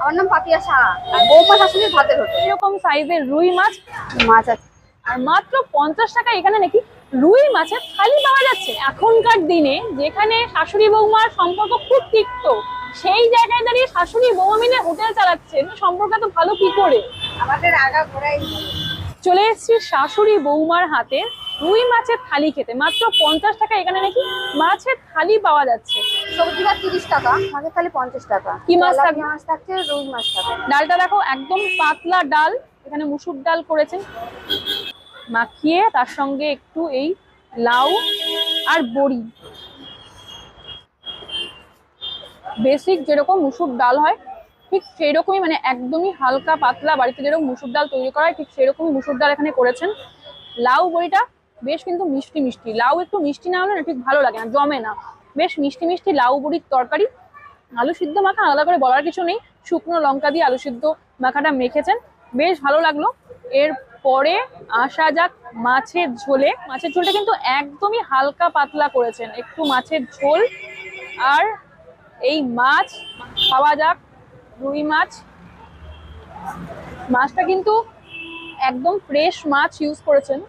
আমার নাম পাপিয়া সাহা বৌমা শাশুড়ি ভাতের হোটেল। এরকম সাইজের রুই মাছ? মাছ আছে। আর মাত্র পঞ্চাশ টাকা এখানে নাকি রুই মাছের থালি পাওয়া যাচ্ছে। এখনকার দিনে যেখানে শাশুড়ি বৌমার সম্পর্ক খুব তিক্ত সেই জায়গায় দাঁড়িয়ে শাশুড়ি বৌমা মিলে হোটেল চালাচ্ছেন সম্পর্ক তো ভালো কি করে? আমাদের আগা ঘোড়াই চলে এসেছি শাশুড়ি বৌমার হাতে। রুই মাছের থালি খেতে। মাত্র পঞ্চাশ টাকা এখানে নাকি মাছের থালি পাওয়া যাচ্ছে। সবজি ভাত তিরিশ টাকা মাছের থালি পঞ্চাশ টাকা। কি মাছ থাকবে? মাছ থাকছে রুই মাছ থাকবে। ডালটা দেখো একদম পাতলা ডাল এখানে মুসুর ডাল করেছেন। মাখিয়ে তার সঙ্গে একটু এই লাউ আর বড়ি। বেসিক যেরকম মুসুর ডাল হয় ঠিক সেই রকমই মানে একদমই হালকা পাতলা বাড়িতে যেরকম মুসুর ডাল তৈরি করা হয় ঠিক সেরকমই মুসুর ডাল এখানে করেছেন। লাউ বড়িটা বেশ কিন্তু মিষ্টি মিষ্টি। লাউ একটু মিষ্টি না হলে না ঠিক ভালো লাগে না, জমে না। বেশ মিষ্টি মিষ্টি লাউ বড়ির তরকারি। আলু সিদ্ধ মাখা আলাদা করে বলার কিছু নেই। শুকনো লঙ্কা দিয়ে আলু সিদ্ধ মাখাটা মেখেছেন। বেশ ভালো লাগল। এর পরে আসা যাক মাছের ঝোলে। মাছের ঝোলটা কিন্তু একদমই হালকা পাতলা করেছেন। একটু মাছের ঝোল। আর এই মাছ, খাওয়া যাক। রুই মাছ। মাছটা কিন্তু একদম ফ্রেশ মাছ ইউজ করেছেন।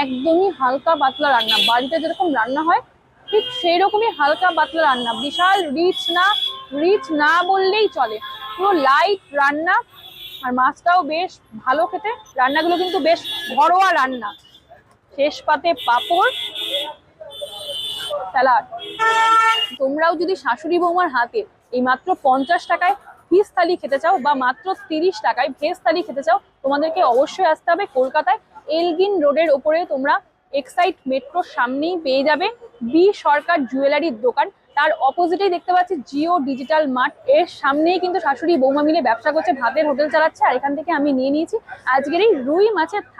একদমই হালকা পাতলা রান্না। বাড়িতে যেরকম রান্না হয়, ঠিক সেই রকমই হালকা পাতলা রান্না। বিশাল রিচ না রিচ না বললেই চলে। পুরো লাইট রান্না। আর মাছটাও বেশ ভালো খেতে। রান্নাগুলো কিন্তু বেশ ঘরোয়া রান্না। শেষ পাতে পাপড়, স্যালাড। তোমরাও যদি শাশুড়ি বৌমার হাতে এই মাত্র পঞ্চাশ টাকায় ফিস থালি খেতে চাও বা মাত্র তিরিশ টাকায় ভেজ থালি খেতে চাও, তোমাদেরকে অবশ্যই আসতে হবে কলকাতায়। এলগিন রোডের ওপরে তোমরা এক্সাইট মেট্রোর সামনেই পেয়ে যাবে বি সরকার জুয়েলারির দোকান। তার অপোজিটেই দেখতে পাচ্ছি জিও ডিজিটাল মার্ট। এর সামনেই কিন্তু শাশুড়ি বৌমা মিলে ব্যবসা করছে, ভাতের হোটেল চালাচ্ছে, আর এখান থেকে আমি নিয়ে নিয়েছি। আজকের এই রুই মাছের থালি।